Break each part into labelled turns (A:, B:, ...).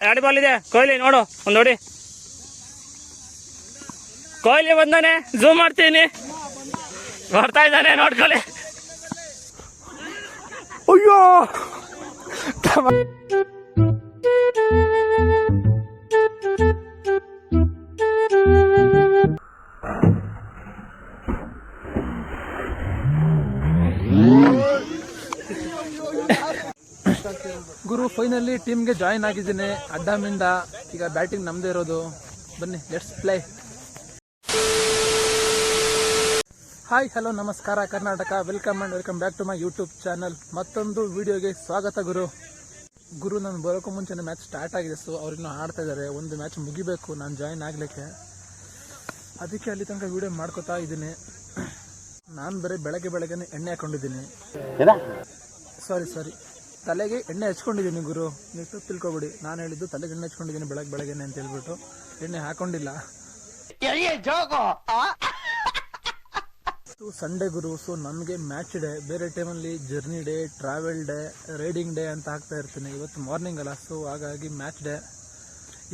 A: ಎರಡು ಬಾಲ್ ಇದೆ. ಕೊಹ್ಲಿ, ನೋಡು, ಒಂದು ನೋಡಿ. ಕೊಹ್ಲಿ ಬಂದಾನೆ ಝೂಮ್ ಮಾಡ್ತೀನಿ. ಬರ್ತಾ ಇದ್ದಾನೆ ನೋಡ್ಕೊಳ್ಳಿ ಅಯ್ಯೋ!
B: ಗುರು ಫೈನಲಿ ಟೀಮ್ಗೆ ಜಾಯಿನ್ ಆಗಿದ್ದೀನಿ. ಅಡ್ಡಾಮಿಂದ. ಈಗ ಬ್ಯಾಟಿಂಗ್ ನಮ್ದೇ ಇರೋದು. ಬನ್ನಿ ಲೆಟ್ಸ್ ಪ್ಲೇ ಹಾಯ್ ಹಲೋ ನಮಸ್ಕಾರ Karnataka. Welcome and welcome back to my YouTube channel ಮತ್ತೊಂದು ವಿಡಿಯೋಗೆ ಸ್ವಾಗತ ಗುರು. ಗುರು ನಾನು ಬರೋಕ್ಕೂ ಮುಂಚೆನೇ ಮ್ಯಾಚ್ ಸ್ಟಾರ್ಟ್ ಆಗಿದೆ. ಸೊ ಅವ್ರಿನ್ನೂ ಆಡ್ತಾ ಇದ್ದಾರೆ ಒಂದು ಮ್ಯಾಚ್ ಮುಗಿಬೇಕು. ನಾನು ಜಾಯಿನ್ ಆಗಲಿಕ್ಕೆ. ಅದಕ್ಕೆ ಅಲ್ಲಿ ತನಕ ವಿಡಿಯೋ ಮಾಡ್ಕೋತಾ ಇದ್ದೀನಿ. ನಾನು ಬರೀ ಬೆಳಗ್ಗೆ ಬೆಳಗ್ಗೆ ಎಣ್ಣೆ ಹಾಕೊಂಡಿದ್ದೀನಿ. ಸಾರಿ ಸಾರಿ ತಲೆಗೆ ಎಣ್ಣೆ ಹಚ್ಕೊಂಡಿದ್ದೀನಿ ಗುರು. ನೀವು ತಪ್ಪು ತಿಳ್ಕೊಬೇಡಿ. ನಾನು ಹೇಳಿದ್ದು ತಲೆಗೆ ಎಣ್ಣೆ ಹಚ್ಕೊಂಡಿದ್ದೀನಿ ಬೆಳಗ್ಗೆ ಬೆಳಗ್ಗೆನೆ ಅಂತ ಹೇಳ್ಬಿಟ್ಟು. ಎಣ್ಣೆ ಹಾಕೊಂಡಿಲ್ಲ. ಸಂಡೇ ಗುರು ಸೊ ನಮಗೆ ಮ್ಯಾಚ್ ಡೇ ಬೇರೆ ಟೈಮಲ್ಲಿ journey day travel day riding day ಅಂತ ಹಾಕ್ತಾ ಇರ್ತೀನಿ. ಇವತ್ತು ಮಾರ್ನಿಂಗ್ ಅಲ್ಲ ಸೊ ಹಾಗಾಗಿ ಮ್ಯಾಚ್ ಡೇ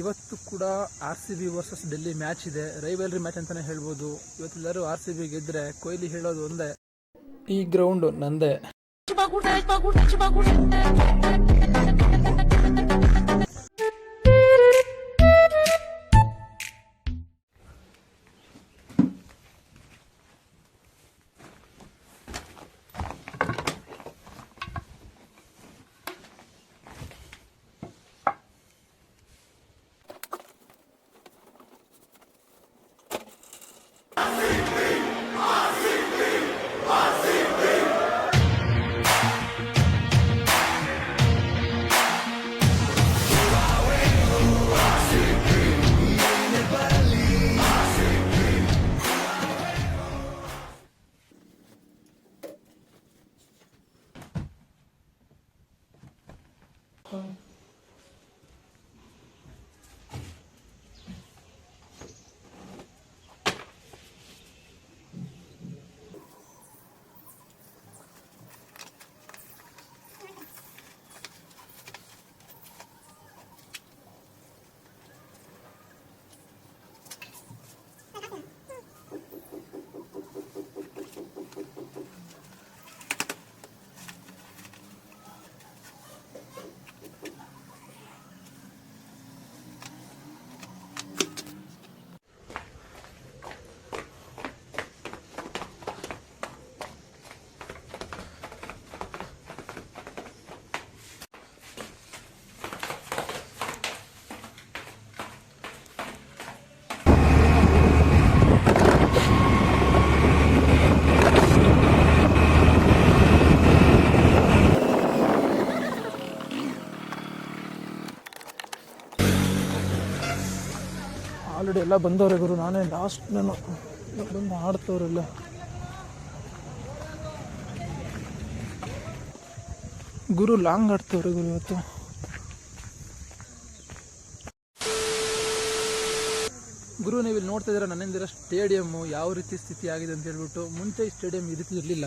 B: ಇವತ್ತು ಕೂಡ R C B versus Delhi match ಇದೆ. ರೈವಲ್ರಿ ಮ್ಯಾಚ್ ಅಂತಲೇ ಹೇಳ್ಬೋದು. ಇವತ್ತೆಲ್ಲರೂ ಆರ್ ಸಿ ಬಿ ಗೆದ್ದರೆ ಕೊಹ್ಲಿ ಹೇಳೋದು ಒಂದೇ. ಈ ಗ್ರೌಂಡ್ ನಂದೇ. 吃吧，姑奶，吃吧，姑奶，吃吧，姑奶。ಎಲ್ಲ ಬಂದವ್ರೆ ಗುರು, ನಾನೇ ಲಾಸ್ಟ್ ನಾನು. ಬಂದು ಆಡ್ತವ್ರೆಲ್ಲ ಗುರು ಲಾಂಗ್ ಆಡ್ತವ್ರೆ ಗುರು ಇವತ್ತು. ಗುರು, ನೀವು ಇಲ್ಲಿ ನೋಡ್ತಾ ಇದ್ದೀರಾ ನನ್ನಿಂದಿರೋ ಸ್ಟೇಡಿಯಮ್ಮು ಯಾವ ರೀತಿ ಸ್ಥಿತಿ ಆಗಿದೆ ಅಂತ ಹೇಳ್ಬಿಟ್ಟು. ಮುಂಚೆ ಈ ಸ್ಟೇಡಿಯಂ ಈ ಇರಲಿಲ್ಲ.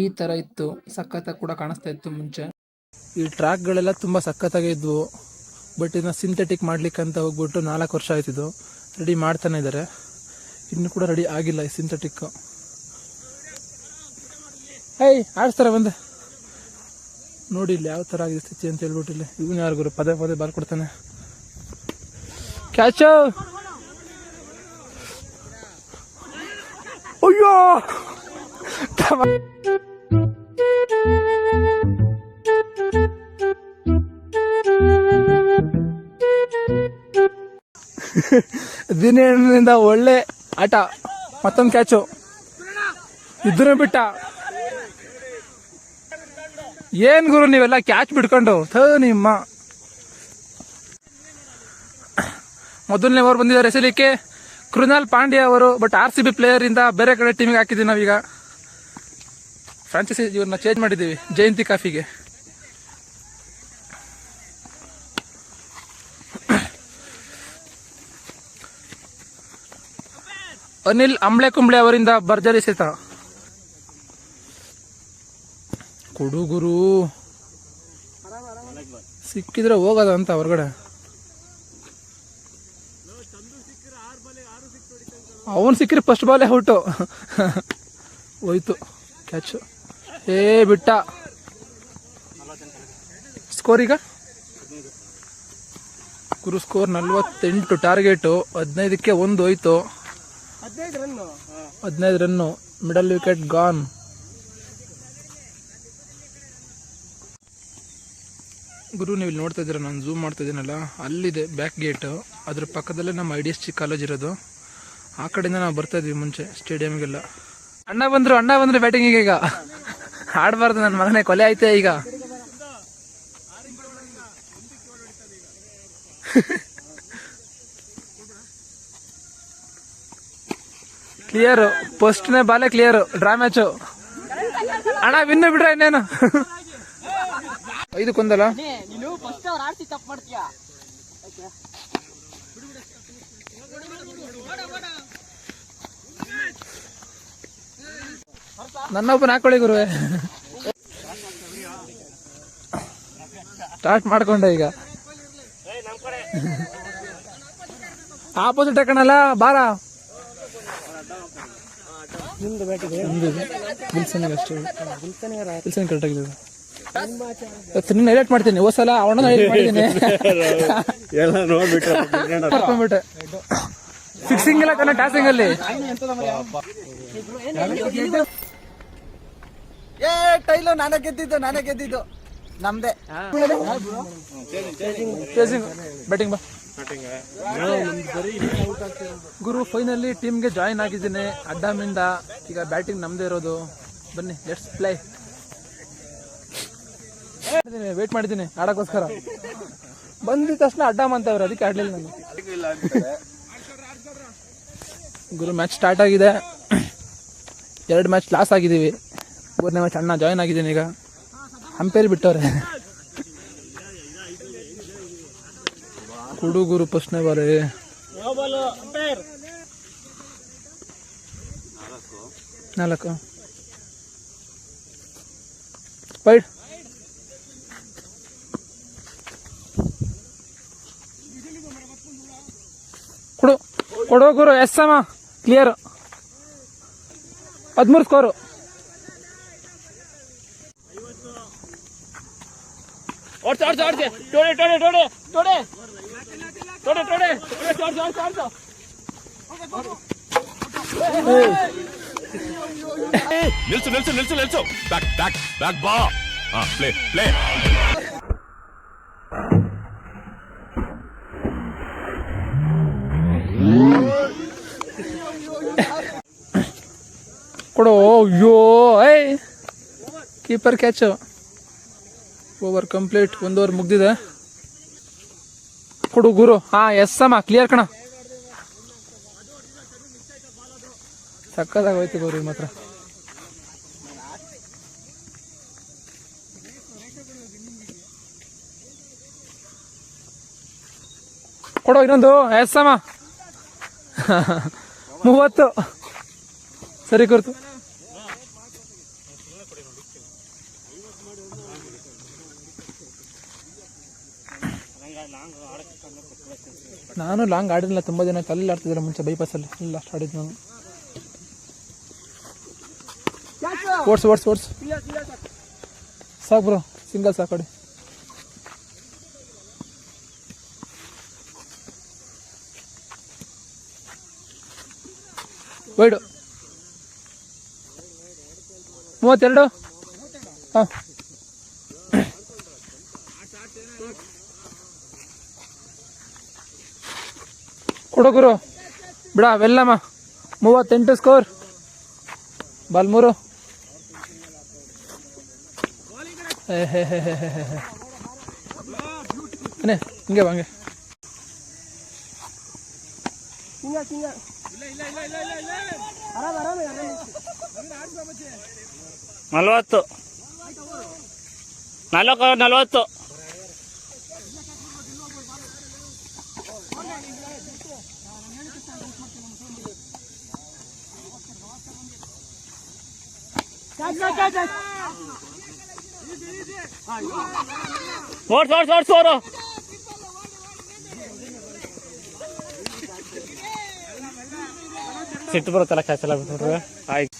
B: ಈ ಥರ ಇತ್ತು. ಸಖತ್ತಾಗಿ ಕೂಡ ಕಾಣಿಸ್ತಾ ಇತ್ತು ಮುಂಚೆ. ಈ ಟ್ರ್ಯಾಕ್ಗಳೆಲ್ಲ ತುಂಬ ಸಖತ್ತಾಗೇ ಇದ್ವು. ಬಟ್ ಇದನ್ನ ಸಿಂಥೆಟಿಕ್ ಮಾಡ್ಲಿಕ್ಕೆ ಅಂತ ಹೋಗ್ಬಿಟ್ಟು ನಾಲ್ಕು ವರ್ಷ ಆಯ್ತಿದ್ದು ರೆಡಿ ಮಾಡ್ತಾನೆ ಇದ್ದಾರೆ ಇನ್ನು ಕೂಡ ರೆಡಿ ಆಗಿಲ್ಲ ಈ ಸಿಂಥೆಟಿಕ್ ಏಯ್, ಆಡಿಸ್ತಾರೆ ಬಂದೆ. ನೋಡಿ ಇಲ್ಲಿ ಯಾವ ಥರ ಆಗಿದೆ ಸ್ಥಿತಿ ಅಂತ ಹೇಳ್ಬಿಟ್ಟು ಇಲ್ಲಿ ಇವನು ಯಾರಿಗೂ ಪದೇ ಪದೇ ಬಾಲ್ ಕೊಡ್ತಾನೆ. ಕ್ಯಾಚ್ ಅಯ್ಯೋ. ದಿನೇನಿಂದ ಒಳ್ಳೆ ಆಟ, ಮತ್ತೊಂದು ಕ್ಯಾಚು ಇದ್ರೂ ಬಿಟ್ಟ. ಏನ್ ಗುರು ನೀವೆಲ್ಲ ಕ್ಯಾಚ್ ಬಿಡ್ಕೊಂಡು ಥೋ, ನಿಮ್ಮ. ಮೊದಲನೇ ಓವರ್ ಬಂದಿದ್ದಾರೆ ಎಸಲಿಕ್ಕೆ ಕೃನಾಲ್ ಪಾಂಡ್ಯ ಅವರು but R C B player ಇಂದ ಬೇರೆ ಕಡೆ ಟೀಮಿಗೆ ಹಾಕಿದ್ದೀವಿ ನಾವೀಗ. ಫ್ರಾಂಚೈಸಿ ಇವ್ರನ್ನ ಚೇಂಜ್ ಮಾಡಿದ್ದೀವಿ, ಜಯಂತಿ ಕಾಫಿಗೆ. ಅನಿಲ್ ಅಂಬ್ಳೆ ಕುಂಬ್ಳೆ ಅವರಿಂದ ಭರ್ಜರಿ ಸೆತ. ಕೊಡುಗುರು ಸಿಕ್ಕಿದ್ರೆ ಹೋಗದ ಅಂತ ಹೊರಗಡೆ. ಅವನು ಸಿಕ್ಕಿರಿ ಫಸ್ಟ್ ಬಾಲೇ ಔಟು ಹೋಯ್ತು. ಕ್ಯಾಚು ಏ, ಬಿಟ್ಟ. ಸ್ಕೋರ್ ಈಗ? ಗುರು ಸ್ಕೋರ್ ನಲ್ವತ್ತೆಂಟು ಟಾರ್ಗೆಟು ಹದಿನೈದಕ್ಕೆ ಒಂದು ಹೋಯ್ತು. ಹದಿನೈದು ರನ್ನು ಮಿಡಲ್ ವಿಕೆಟ್ ಗಾನ್. ಗುರು ನೀವು ಇಲ್ಲಿ ನೋಡ್ತಾ ಇದ್ದೀರಾ? ನಾನು ಝೂಮ್ ಮಾಡ್ತಾ ಇದ್ದೀನಲ್ಲ. ಅಲ್ಲಿದೆ ಬ್ಯಾಕ್ ಗೇಟು ಅದ್ರ ಪಕ್ಕದಲ್ಲೇ ನಮ್ಮ I D S C college ಇರೋದು. ಆ ಕಡೆಯಿಂದ ನಾವು ಬರ್ತಾ ಇದ್ವಿ ಮುಂಚೆ ಸ್ಟೇಡಿಯಂಗೆಲ್ಲ ಅಣ್ಣ ಬಂದರು ಅಣ್ಣ ಬಂದರು ಬ್ಯಾಟಿಂಗಿಗೆ ಈಗ. ಆಡಬಾರ್ದು ನನ್ನ ಮಗನೇ ಕೊಲೆ ಆಯ್ತೆ ಈಗ. ಕ್ಲಿಯರ್ ಫಸ್ಟ್ನೇ ಬಾಲೆ ಕ್ಲಿಯರ್ ಡ್ರಾ ಮ್ಯಾಚು ಅಣ್ಣ ವಿನ್ನು ಬಿಡ್ರ ಇನ್ನೇನು? ಐದಕ್ಕೊಂದಲ್ಲ
C: ತಪ್ಪು ಮಾಡ್ತೀಯಾ?
B: ನನ್ನೊಬ್ಬನ ಹಾಕೊಳ್ಳಿ ಗುರುವೆ. ಸ್ಟಾರ್ಟ್ ಮಾಡ್ಕೊಂಡೆ ಈಗ. ಆಪೋಸಿಟ್ ಹಾಕಣಲ್ಲ ಬಾರ. ಅಷ್ಟೇ. ವಿಲ್ಸನ್ ನಿನ್ನ ಹೈಲೈಟ್ ಮಾಡ್ತೀನಿ. ಹೋದ್ ಸಲ ಅವನ ಹೈಲೈಟ್ ಮಾಡಿದ್ದೀನಿ.
D: ಎಲ್ಲ ನೋಡ್ಬಿಟ್ರೆ
B: ಕರ್ಕೊಂಡ್ಬಿಟ್ಟೆ ಫಿಕ್ಸಿಂಗ್ ಇಲ್ಲ ಕಣ ಟಾಸಿಂಗ್ ಅಲ್ಲಿ.
C: ಏ ಟೈಲು ನಾನೇ ಗೆದ್ದಿದ್ದು ನಾನೇ ಗೆದ್ದಿದ್ದು. ನಮ್ದೆ.
B: ಬ್ಯಾಟಿಂಗ್ ಬಾ. ಗುರು ಫೈನಲಿ ಟೀಮ್ಗೆ ಜಾಯಿನ್ ಆಗಿದ್ದೀನಿ. ಅಡ್ಡಾಮಿಂದ ಈಗ ಬ್ಯಾಟಿಂಗ್ ನಮ್ದೇ ಇರೋದು. ಬನ್ನಿ ಲೆಟ್ಸ್ ಪ್ಲೇ ವೇಟ್ ಮಾಡಿದ್ದೀನಿ ಆಡೋಕ್ಕೋಸ್ಕರ. ಬಂದಿದ ತಕ್ಷಣ ಅಡ್ಡಾಮ್ ಅಂತವ್ರು ಅದಕ್ಕೆ ಆಡ್ಲಿಲ್ಲ ನಾನು. ಗುರು ಮ್ಯಾಚ್ ಸ್ಟಾರ್ಟ್ ಆಗಿದೆ. ಎರಡು ಮ್ಯಾಚ್ ಲಾಸ್ ಆಗಿದ್ದೀವಿ. ಮೂರನೇ ಮ್ಯಾಚ್ ಅಣ್ಣ ಜಾಯಿನ್ ಆಗಿದ್ದೀನಿ ಈಗ. ಹಂಪೇರಿ ಬಿಟ್ಟವ್ರೆ. ಹುಡುಗರು ಪ್ರಶ್ನೆ ಬಾರಿ. ನಾಲ್ಕು. ಪೈಡ್ ಕೊಡು. ಕೊಡು ಗುರು, ಎಸ್ ಅಮ್ಮ ಕ್ಲಿಯರ್. ಹದಿಮೂರು ಸ್ಕೋರು
A: ಓಡ್ಸ ಓಡ್ಸ, ಓಡ್ಸಿ. ಟೋಡೆ ಟೋಡೆ ಟೋಡೆ ಟೋಡೆ ಟೋಡೆ ಟೋಡೆ ಓಡ್ಸ ಓಡ್ಸ ಓಡ್ಸ ಓಡ್ಸ
D: ನಿಲ್ಸು ನಿಲ್ಸು ನಿಲ್ಸು ನಿಲ್ಸು ಬ್ಯಾಕ್ ಬ್ಯಾಕ್ ಬ್ಯಾಕ್ ಬಾ ಹಾ ಪ್ಲೇ ಪ್ಲೇ
B: ಕೊಡು ಅಯ್ಯೋ ಏಯ್ ಕೀಪರ್ ಕ್ಯಾಚು ಓವರ್ ಕಂಪ್ಲೀಟ್ ಒಂದು ಓವರ್ ಮುಗ್ದಿದೆ ಕೊಡು ಗುರು. ಹಾ, ಎಸ್ ಅಮ್ಮ ಕ್ಲಿಯರ್ ಕಣ. ಸಕ್ಕದಾಗ ಹೋಯ್ತು ಗುರು ಮಾತ್ರ ಕೊಡು ಇನ್ನೊಂದು, ಎಸ್ ಅಮ್ಮ. ಮೂವತ್ತು. ಸರಿ ಗುರುತು ನಾನು ಲಾಂಗ್ ಆಡಿರಲಿಲ್ಲ ತುಂಬ ದಿನ. ಅಲ್ಲಿ ಆಡ್ತಿದ್ದಿಲ್ಲ ಮುಂಚೆ ಬೈಪಾಸಲ್ಲಿ ಇಲ್ಲ ಅಷ್ಟು ಆಡಿದ್ದು ನಾನು. ಓಡ್ಸು ಓಡ್ಸು ಓಡ್ಸು. ಸಾಕು ಬ್ರೋ ಸಿಂಗಲ್ ಸಾಕಾಡಿ. ವೈಡು ಮೂವತ್ತೆರಡು? ಹಾಂ. ಗುರು. ಬಿಡ ವೆಲ್ಲಮ್ಮ. ಮೂವತ್ತೆಂಟು ಸ್ಕೋರ್ ಬಲ್ಮೂರು ಅನೇ ಹಿಂಗೆ ಬಂಗೆ
A: ನಲ್ವತ್ತು. ನಾಲ್ಕು ನಲ್ವತ್ತು. ಓಡ್ಸ್ ಓಡ್ಸ್ ಓಡ್ಸ್ ಓರು ಸಿಟ್ಟು ಬರುತ್ತಲ್ಲ ಕಾಯಿಸಲ್ಲ ಬಿಟ್ರೆ ಆಯ್ತು.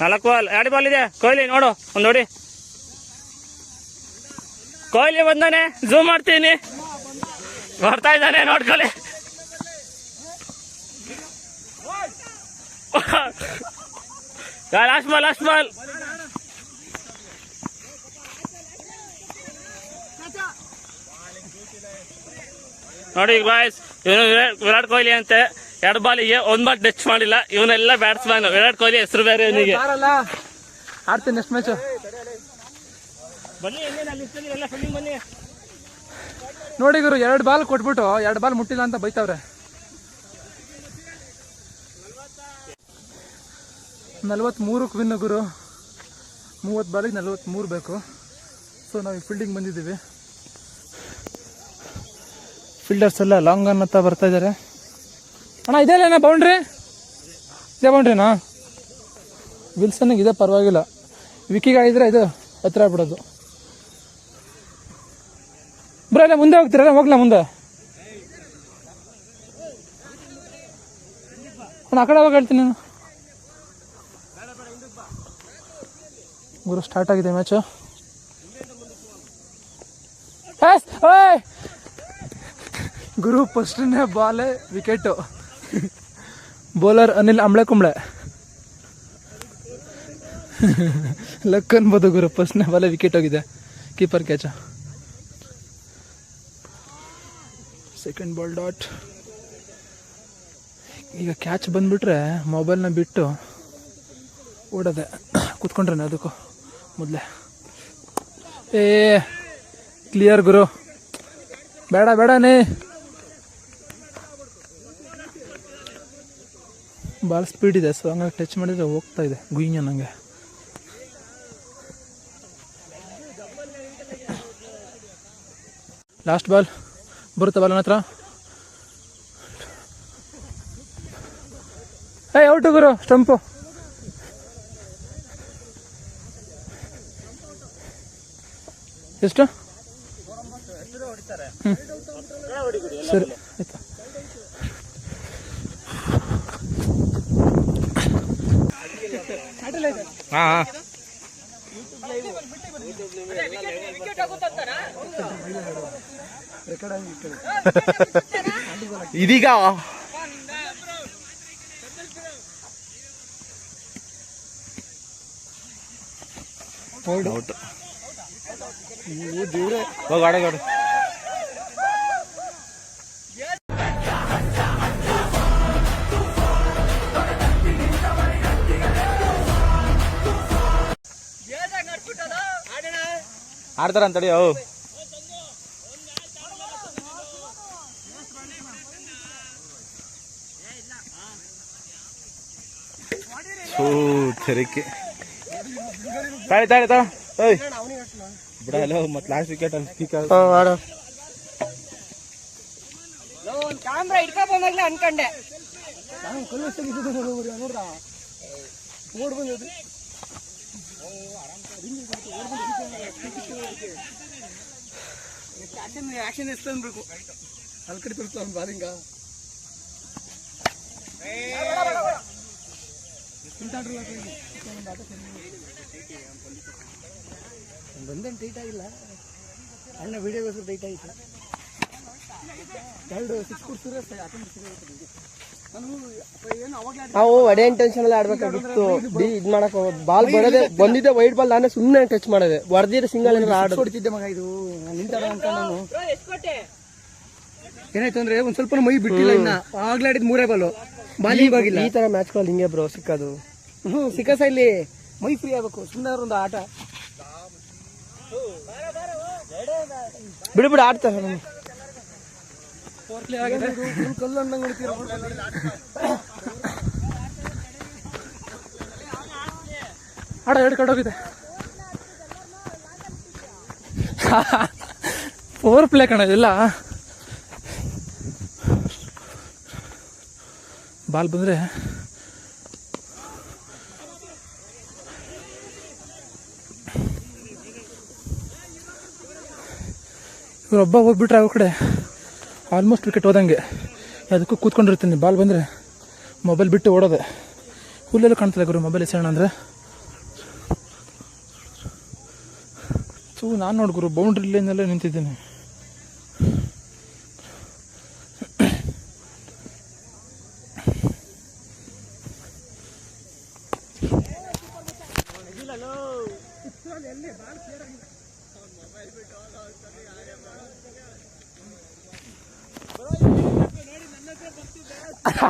A: ನಾಲ್ಕು ಬಾಲ್ ಎರಡು ಬಾಲ್ ಇದೆ. ಕೊಹ್ಲಿ, ನೋಡು, ಒಂದು ನೋಡಿ. ಕೊಹ್ಲಿ ಬಂದಾನೆ ಝೂಮ್ ಮಾಡ್ತೀನಿ. ಬರ್ತಾ ಇದ್ದಾನೆ, ನೋಡ್ಕೊಳ್ಳಿ. ಲಾಸ್ಟ್ ಬಾಲ್ ಲಾಸ್ಟ್ ಬಾಲ್ ನೋಡಿ ಬಾಯ್ಸ್ ಇವನು ವಿರಾಟ್ ಕೊಹ್ಲಿ ಅಂತೆ. ಎರಡು ಬಾಲಿಗೆ ಒಂದ್ ಬಾಲ್ ಟಚ್ ಮಾಡಿಲ್ಲ. ಇವನೆಲ್ಲ ಬ್ಯಾಟ್ಸ್ಮನ್ ವಿರಾಟ್ ಕೊಹ್ಲಿ ಹೆಸರು ಬೇರೆ ಇವನಿಗೆ.
B: ಆಡ್ತೀನಿ ನೆಕ್ಸ್ಟ್ ಮ್ಯಾಚು ನೋಡಿ ಗುರು ಎರಡು ಬಾಲ್ ಕೊಟ್ಬಿಟ್ಟು ಎರಡು ಬಾಲ್ ಮುಟ್ಟಿಲ್ಲ ಅಂತ ಬೈತಾವ್ರೆ. ನಲ್ವತ್ಮೂರಕ್ಕೆ ವಿನ್ ಗುರು. ಮೂವತ್ತು ಬಾಲಿಗೆ ನಲ್ವತ್ತ್ಮೂರು ಬೇಕು. ಸೊ ನಾವು ಈ ಫೀಲ್ಡಿಂಗ್ ಬಂದಿದ್ದೀವಿ. ಫೀಲ್ಡರ್ಸ್ ಎಲ್ಲ ಲಾಂಗ್ ಅನ್ ಅಂತ ಬರ್ತಾ ಇದ್ದಾರೆ. ಅಣ್ಣ ಇದೆಲ್ಲ ಬೌಂಡ್ರಿ ಇದೇ ಬೌಂಡ್ರಿನಾ ವಿಲ್ಸನ್ಗೆ ಇದೆ, ಪರವಾಗಿಲ್ಲ. ವಿಕಿಗಾಡಿದ್ರೆ ಇದು ಹತ್ರ ಆಗ್ಬಿಡೋದು. ಬ್ರೋ ಇಲ್ಲ ಮುಂದೆ ಹೋಗ್ತೀರಲ್ಲ ಹೋಗ್ಲಾ ಮುಂದೆ? ಅಣ್ಣ, ಆ ಕಡೆ ಹೋಗಿ ಹೇಳ್ತೀನಿ ನಾನು. ಗುರು ಸ್ಟಾರ್ಟ್ ಆಗಿದೆ ಮ್ಯಾಚು ಗುರು ಫಸ್ಟ್ನೇ ಬಾಲೆ wicket bowler Anil Ambale Kumble. Luck ಅನ್ಬೋದು ಗುರು ಫಸ್ಟ್ನೇ ಬಾಲೆ ವಿಕೆಟ್ ಹೋಗಿದೆ. Keeper catch second ball dot ಈಗ ಕ್ಯಾಚ್ ಬಂದ್ಬಿಟ್ರೆ ಮೊಬೈಲ್ನ ಬಿಟ್ಟು ಓಡೋದೆ ಕೂತ್ಕೊಂಡ್ರೆ ಅದಕ್ಕೂ. ಮೊದಲೇ. ಏ ಕ್ಲಿಯರ್ ಗುರು. ಬೇಡ ಬೇಡನೇ ಭಾಳ ಸ್ಪೀಡ್ ಇದೆ ಸೊ ಹಂಗಾಗಿ ಟಚ್ ಮಾಡಿದರೆ ಹೋಗ್ತಾ ಇದೆ ಗುಯ್ಯ ನನಗೆ ಲಾಸ್ಟ್ ಬಾಲ್ ಬರುತ್ತಾ ಬಾಲ್ ಹತ್ರ. ಏ ಔಟು ಗುರು ಸ್ಟಂಪು ಎಷ್ಟು? ಹ್ಮ್. ಸರಿ ಆಯ್ತಾ.
C: ಇದೀಗ
E: ಆಡ್ತಾರ ಅಂತಡಿ ಅವು ಸೂ ತೆರಿಕೆ. ತಾಳಿ ತಾಳಿ ತಾ ಓಯ್ ಬಿಡ ಹಲೋ ಮತ್ತೆ ಲಾಸ್ಟ್ ವಿಕೆಟ್ ಅಲ್ಲಿ ಸ್ಪೀಕ್
C: ಕ್ಯಾಮ್ರಾ ಇಟ್ಕೊಂಡ್ ಬಂದಾಗ್ಲೇ ಅನ್ಕಂಡೆ. ಆಕ್ಷನ್ ಎಷ್ಟು ಅನ್ಬೇಕು ಅಲ್ಲಿ ಕಡೆ ತಿರ್ತಾವ ಬಾರಿಂಗ ಬಂದೇನು ಟೈಟ್ ಆಗಿಲ್ಲ. ಅಣ್ಣ ವಿಡಿಯೋಗೋಸ್ಕರ ಟೈಟ್ ಆಯಿತು ಎರಡು ಸಿಕ್ಸ್ ಕೊಡ್ಸಿದ್ರೆ
F: ನಾವು ಅಡೇ ಇಂಟೆನ್ಷನ್ ಅಲ್ಲಿ ಆಡ್ಬೇಕಾಗಿತ್ತು. ಡಿ ಇದ್ ಮಾಡಕ್ ಬಾಲ್ ಬರೋದೆ ಬಂದಿದ್ದೆ ವೈಟ್ ಬಾಲ್ ನಾನೇ ಸುಮ್ಮನೆ ಟಚ್ ಮಾಡಿದೆ. ಹೊಡೆದಿದ್ರೆ ಸಿಂಗಲ್ ಏನಾರ ಆಡ್
C: ಕೊಡ್ತಿದ್ದೆ ಮಗ ಇದು. ನಾನು ನಿಂತಾಡ ಅಂತ ನಾನು. ಏನಾಯ್ತು ಅಂದ್ರೆ ಒಂದ್ ಸ್ವಲ್ಪ ಮೈ ಬಿಟ್ಟಿಲ್ಲ ಇನ್ನ. ಆಗ್ಲೇ ಆಡಿದ್ ಮೂರೇ ಬಾಲು ಬಾಲಿ ಬಾಗಿಲ್ಲ
F: ಈ ತರ ಮ್ಯಾಚ್ಗಳು ಹಿಂಗೆ ಬ್ರೋ ಸಿಕ್ಕದು.
C: ಹ್ಮ್ ಸಿಕ್ಕಸ ಇಲ್ಲಿ ಮೈ ಫ್ರೀ ಆಗ್ಬೇಕು. ಸುಮ್ಮನೆ ಒಂದು ಆಟ.
F: ಬಿಡು ಬಿಡು ಆಡ್ತಾರೆ.
B: ಆಡ ಎರಡು ಕಡೆ ಹೋಗಿದೆ. ಫೋರ್ ಪ್ಲೇ ಕಣ ಇದೆಲ್ಲ ಬಾಲ್ ಬಂದರೆ ಇವರೊಬ್ಬ ಹೋಗ್ಬಿಟ್ರೆ ಅವ್ರ ಕಡೆ ಆಲ್ಮೋಸ್ಟ್ ವಿಕೆಟ್ ಹೋದಂಗೆ. ಅದಕ್ಕೂ ಕೂತ್ಕೊಂಡಿರ್ತೀನಿ ಬಾಲ್ ಬಂದರೆ ಮೊಬೈಲ್ ಬಿಟ್ಟು ಓಡೋದೆ. ಹುಲ್ಲೆಲ್ಲ ಕಾಣ್ತದೆ ಗುರು ಮೊಬೈಲ್ ಎಸೆಯೋಣ ಅಂದರೆ. ಸೊ ನಾನು ನೋಡಿ ಗುರು ಬೌಂಡ್ರಿ ಲೈನಲ್ಲೇ ನಿಂತಿದ್ದೀನಿ.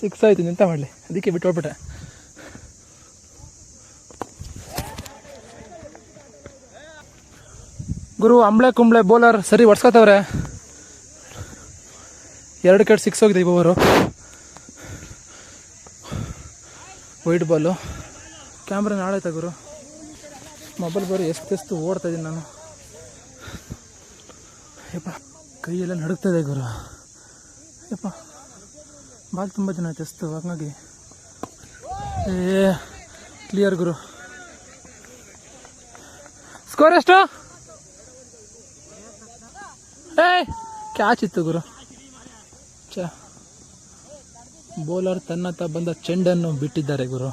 B: ಸಿಕ್ಸ್ ಆಯ್ತು ಎಂತ ಮಾಡಲಿ. ಅದಕ್ಕೆ ಬಿಟ್ಟು ಹೋಗ್ಬಿಟ್ಟೆ. ಗುರು, ಅಂಬ್ಳೆ ಕುಂಬ್ಳೆ ಬೌಲರ್ ಸರಿ ಹೊಡ್ಸ್ಕೊತವ್ರೆ. ಎರಡು ಕಡೆ ಸಿಕ್ಸ್ ಹೋಗಿದೆ ಇವರು ವೈಟ್ ಬಾಲು ಕ್ಯಾಮ್ರಾ ನಾಳೆ ಗುರು? ಮೊಬೈಲ್ ಬರೋ ಎಷ್ಟು ಎಷ್ಟು ಓಡ್ತಾ ಇದ್ದೀನಿ ನಾನು. ಕೈಯೆಲ್ಲ ನಡುಕ್ತದೆ ಗುರು. ಯಪ್ಪ ಬಾಲ್ ತುಂಬ ಜನ ಆಯ್ತು ಹಂಗಾಗಿ. ಏ ಕ್ಲಿಯರ್ ಗುರು. ಸ್ಕೋರ್ ಎಷ್ಟು? ಏಯ್ ಕ್ಯಾಚ್ ಇತ್ತು ಗುರು. ಚ ಬೌಲರ್ ತನ್ನತ್ತ ಬಂದ ಚೆಂಡನ್ನು ಬಿಟ್ಟಿದ್ದಾರೆ ಗುರು.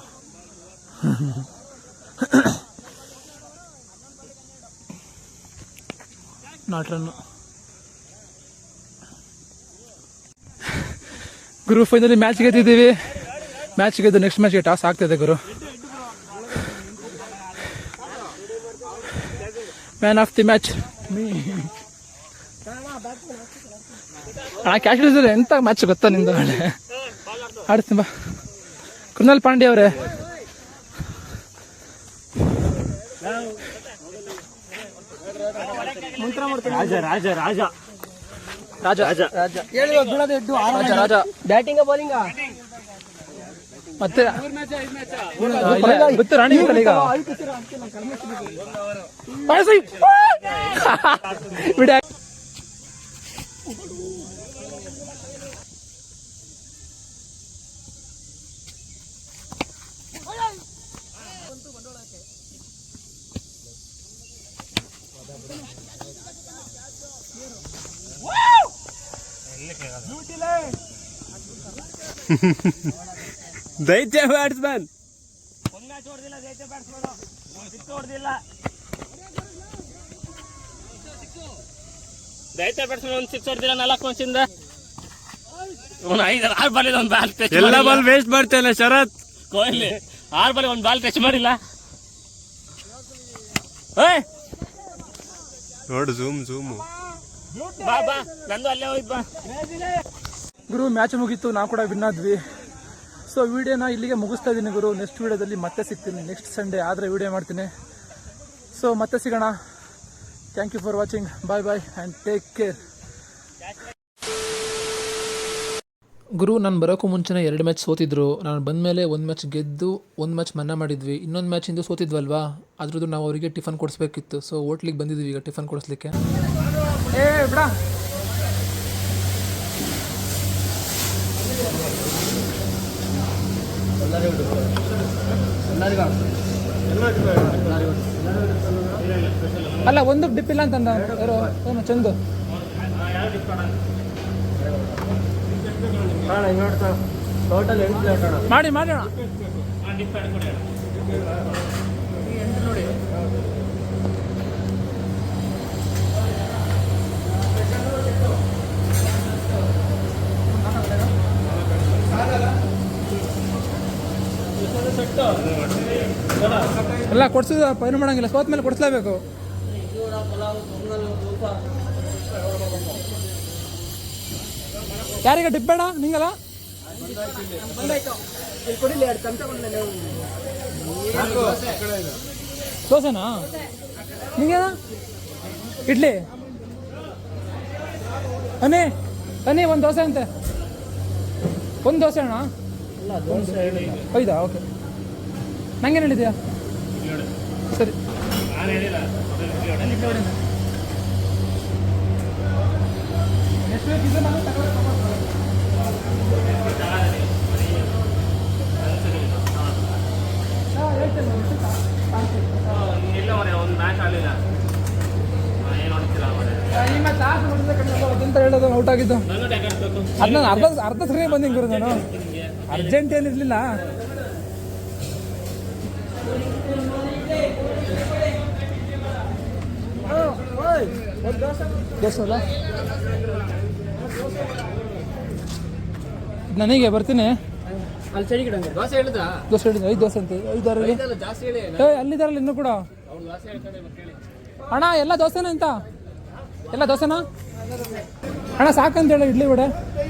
B: ನಾಟ್ ರನ್ನು ಗುರು ಫೈನಲ್ ಮ್ಯಾಚ್ ಗೆದ್ದಿದ್ದೀವಿ. ಮ್ಯಾಚ್ ಗೆದ್ದು ನೆಕ್ಸ್ಟ್ ಮ್ಯಾಚ್ಗೆ ಟಾಸ್ ಆಗ್ತಿದೆ ಗುರು. ಮ್ಯಾನ್ ಆಫ್ ದಿ ಮ್ಯಾಚ್ ಅಣ್ಣ ಕ್ಯಾಶ್ ಇದ್ರೆ ಎಂತ ಮ್ಯಾಚ್ ಗೊತ್ತಾ ನಿಂದು ಆಡ್ತೀನಿ ಬಾ. ಕೃಣಾಲ್ ಪಾಂಡೆ ಅವರೇ.
A: ರಾಜ ರಾಜ ರಾಜ.
B: ರಾಜ
A: ರಾಜ
B: ರಾಜ ರಾಜ
F: ಬ್ಯಾಟಿಂಗ ಬೌಲಿಂಗ
B: ಮತ್ತೆ ಇಲ್ಲ, ಗೊತ್ತು ರಾಣಿ ಬೇಕಲ್ಲ ಈಗ ಬಾಯ್ಸಿ. ಬಿಡ
E: ದೈತ್ಯ ಬ್ಯಾಟ್ಸ್ಮನ್
A: ದೈತ್ಯ ಬ್ಯಾಟ್ಸ್ಮನ್ ಒಂದು ಸಿಕ್ಸ್ ಹೊಡೆದಿಲ್ಲ. ನಾಲ್ಕು ಒಂದು ಐದು ಆರು ಬಾಲ್ ಒಂದು ಬಾಲ್ ಟಚ್
E: ಎಲ್ಲ ಬಾಲ್ ವೇಸ್ಟ್ ಮಾಡ್ತೇನೆ ಶರತ್.
A: ಕೊಹ್ಲಿ ಆರ್ ಬಾಲ್ ಒಂದ್ ಬಾಲ್ ಟಚ್ ಮಾಡಿಲ್ಲ.
E: ನೋಡು ಝೂಮ್ ಝೂಮು
A: ಬಾ ಬಾ. ನಂದು ಅಲ್ಲೇ ಹೋಯ್ತು ಬಾ.
B: ಗುರು ಮ್ಯಾಚ್ ಮುಗೀತು ನಾವು ಕೂಡ ವಿನ್ ಆದ್ವಿ. ಸೊ ವಿಡಿಯೋನ ಇಲ್ಲಿಗೆ ಮುಗಿಸ್ತಾ ಇದ್ದೀನಿ ಗುರು. ನೆಕ್ಸ್ಟ್ ವಿಡಿಯೋದಲ್ಲಿ ಮತ್ತೆ ಸಿಗ್ತೀನಿ. ನೆಕ್ಸ್ಟ್ ಸಂಡೇ ಆದರೆ ವಿಡಿಯೋ ಮಾಡ್ತೀನಿ. ಸೊ ಮತ್ತೆ ಸಿಗೋಣ. Thank you for watching bye bye and take care ಗುರು ನಾನು ಬರೋಕ್ಕೂ ಮುಂಚೆನೇ ಎರಡು ಮ್ಯಾಚ್ ಸೋತಿದ್ರು. ನಾನು ಬಂದಮೇಲೆ ಒಂದು ಮ್ಯಾಚ್ ಗೆದ್ದು ಒಂದು ಮ್ಯಾಚ್ ಮನ್ನಾ ಮಾಡಿದ್ವಿ. ಇನ್ನೊಂದು ಮ್ಯಾಚ್ ಇಂದು ಸೋತಿದ್ವಲ್ವಾ? ಅದ್ರದ್ದು ನಾವು ಅವರಿಗೆ ಟಿಫನ್ ಕೊಡಿಸ್ಬೇಕಿತ್ತು. ಸೊ ಹೋಟ್ಲಿಗೆ ಬಂದಿದ್ವಿ ಈಗ ಟಿಫನ್ ಕೊಡಿಸ್ಲಿಕ್ಕೆ. ಏ ಬಿಡ. ಅಲ್ಲ ಒಂದು ಡಿಪ್ ಇಲ್ಲ ಅಂತಂದ? ಏನು ಚಂದು?
F: ಪ್ಲೇಟ್ ಅಣ್ಣ.
B: ಎಲ್ಲ ಕೊಡ್ಸಿದ ಪೈರು ಮಾಡಂಗಿಲ್ಲ. ಸೋತ್ ಮೇಲೆ ಕೊಡಿಸ್ಲೇಬೇಕು. ಯಾರಿಗೆ ಡಿಪ್ ಬೇಡ? ನಿಂಗಲ್ಲ? ದೋಸೆನಾ? ನಿಂಗೆ ಇಡ್ಲಿ? ಅನ್ನಿ ಅನ್ನಿ ಒಂದು ದೋಸೆ ಅಂತೆ. ಒಂದು ದೋಸೆ ಅಣ್ಣ. ಐದಾ? ಓಕೆ ನಂಗೆ ಹೇಳಿದ್ಯಾ? ಸರಿ.
A: ಇಲ್ಲ ಮರೆ ಒಂದು ಮ್ಯಾಚ್ ಆಡಲಿಲ್ಲ ಏನು ಹೊಡಿತೀರ ಮರೆ
B: ಅಂತ ಹೇಳೋದು ಔಟ್ ಆಗಿದ್ದು.
A: ನಾನು ಬೇಕು
B: ಅದನ್ನ ಅರ್ಧ ಅರ್ಧ ಸರಿ ಬಂದಿಂಗ್ ಗುರು ನಾನು. ಅರ್ಜೆಂಟ್ ಏನಿರ್ಲಿಲ್ಲ. ನನಗೆ ಬರ್ತೀನಿ.
C: ದೋಸೆ ಹೇಳಿದ್ರ?
B: ದೋಸೆ ಹೇಳಿದ್ರು? ಐದು ದೋಸೆ ಅಂತ.
C: ಹೇಳಿ.
B: ಏ ಅಲ್ಲಿದಾರಲ್ಲ ಇನ್ನು ಕೂಡ. ಅಣ್ಣ ಎಲ್ಲ ದೋಸೆನ ಅಂತ ಎಲ್ಲ ದೋಸೆನಾ? ಅಣ್ಣ ಸಾಕಂತ ಹೇಳಿ ಇಡ್ಲಿ ವಡೆ.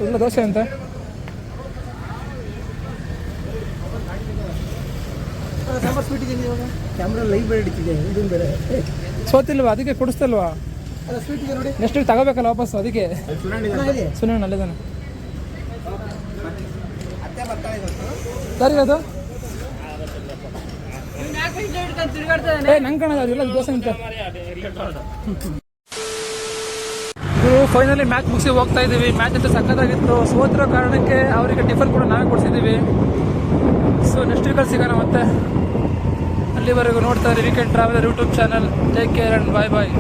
B: ಇಲ್ಲ ದೋಸೆ ಅಂತ.
C: ಕ್ಯಾಮ್ರಾ ಲೈವ್ ಬೇರೆ ಹಿಡಿತಿದೆ ಇದನ್ ಬೇರೆ.
B: ಸೋತಿಲ್ವಾ? ಅದಕ್ಕೆ ಕೊಡಿಸ್ತಲ್ವಾ?
C: ನೆಕ್ಸ್ಟ್ ವೀಕ್ ಇದೆ ನೋಡಿ?
B: ನೆಕ್ಸ್ಟ್ ತಗೋಬೇಕಲ್ಲ ವಾಪಸ್ ಅದಕ್ಕೆ? ಸುನಣ್ಣ ಅಲ್ಲಿದ್ದಾನೆ ಸರಿ? ಅದು ಏ ನಂಗೆ ಕಾಣದ ದೋಸೆ ಅಂತ ಫೈನಲಿ ಮ್ಯಾಚ್ ಮುಗಿಸಿ ಹೋಗ್ತಾ ಇದ್ದೀವಿ ಮ್ಯಾಚ್ ಅಂತ ಸಕ್ಕತ್ತಾಗಿತ್ತು ಸೋತಿರೋ ಕಾರಣಕ್ಕೆ ಅವರಿಗೆ ಟಿಫನ್ ಕೂಡ ನಾವೇ ಕೊಡಿಸಿದ್ದೀವಿ ಸೊ ನೆಕ್ಸ್ಟ್ ವೀಕಲ್ಲಿ ಸಿಗೋಣ ಮತ್ತೆ. ಅಲ್ಲಿವರೆಗೂ ನೋಡ್ತಾರೆ weekend traveller YouTube channel take care and bye bye